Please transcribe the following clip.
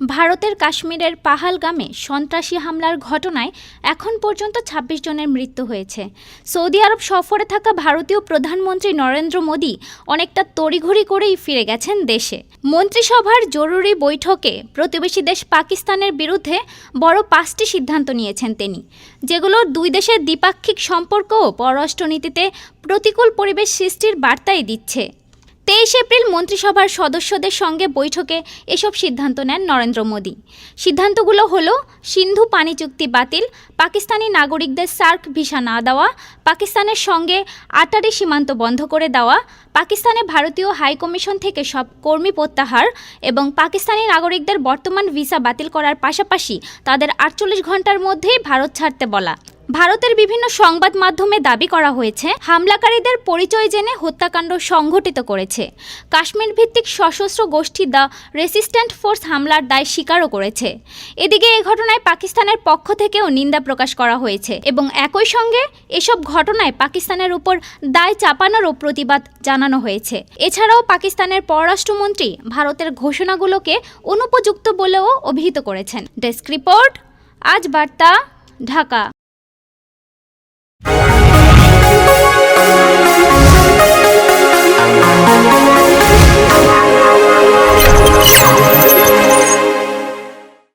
ভারতের কাশ্মীরের পাহালগামে সন্ত্রাসী হামলার ঘটনায় এখন পর্যন্ত ২৬ জনের মৃত্যু হয়েছে। সৌদি আরব সফরে থাকা ভারতীয় প্রধানমন্ত্রী নরেন্দ্র মোদী অনেকটা তড়িঘড়ি করেই ফিরে গেছেন দেশে। মন্ত্রিসভার জরুরি বৈঠকে প্রতিবেশী দেশ পাকিস্তানের বিরুদ্ধে বড় পাঁচটি সিদ্ধান্ত নিয়েছেন তিনি, যেগুলো দুই দেশের দ্বিপাক্ষিক সম্পর্ক ও পররাষ্ট্রনীতিতে প্রতিকূল পরিবেশ সৃষ্টির বার্তাই দিচ্ছে। তেইশ এপ্রিল মন্ত্রিসভার সদস্যদের সঙ্গে বৈঠকে এসব সিদ্ধান্ত নেন নরেন্দ্র মোদী। সিদ্ধান্তগুলো হলো, সিন্ধু পানি চুক্তি বাতিল, পাকিস্তানি নাগরিকদের সার্ক ভিসা না দেওয়া, পাকিস্তানের সঙ্গে আটারি সীমান্ত বন্ধ করে দেওয়া, পাকিস্তানে ভারতীয় হাইকমিশন থেকে সব কর্মী প্রত্যাহার এবং পাকিস্তানি নাগরিকদের বর্তমান ভিসা বাতিল করার পাশাপাশি তাদের আটচল্লিশ ঘণ্টার মধ্যেই ভারত ছাড়তে বলা। ভারতের বিভিন্ন সংবাদ মাধ্যমে দাবি করা হয়েছে, হামলাকারীদের পরিচয় জেনে হত্যাকাণ্ড সংঘটিত করেছে। কাশ্মীর ভিত্তিক সশস্ত্র গোষ্ঠী দ্য রেসিস্ট্যান্ট ফোর্স হামলার দায় স্বীকারও করেছে। এদিকে এ ঘটনায় পাকিস্তানের পক্ষ থেকেও নিন্দা প্রকাশ করা হয়েছে এবং একই সঙ্গে এসব ঘটনায় পাকিস্তানের উপর দায় চাপানোরও প্রতিবাদ জানানো হয়েছে। এছাড়াও পাকিস্তানের পররাষ্ট্রমন্ত্রী ভারতের ঘোষণাগুলোকে অনুপযুক্ত বলেও অভিহিত করেছেন। ডেস্ক রিপোর্ট, আজ বার্তা, ঢাকা।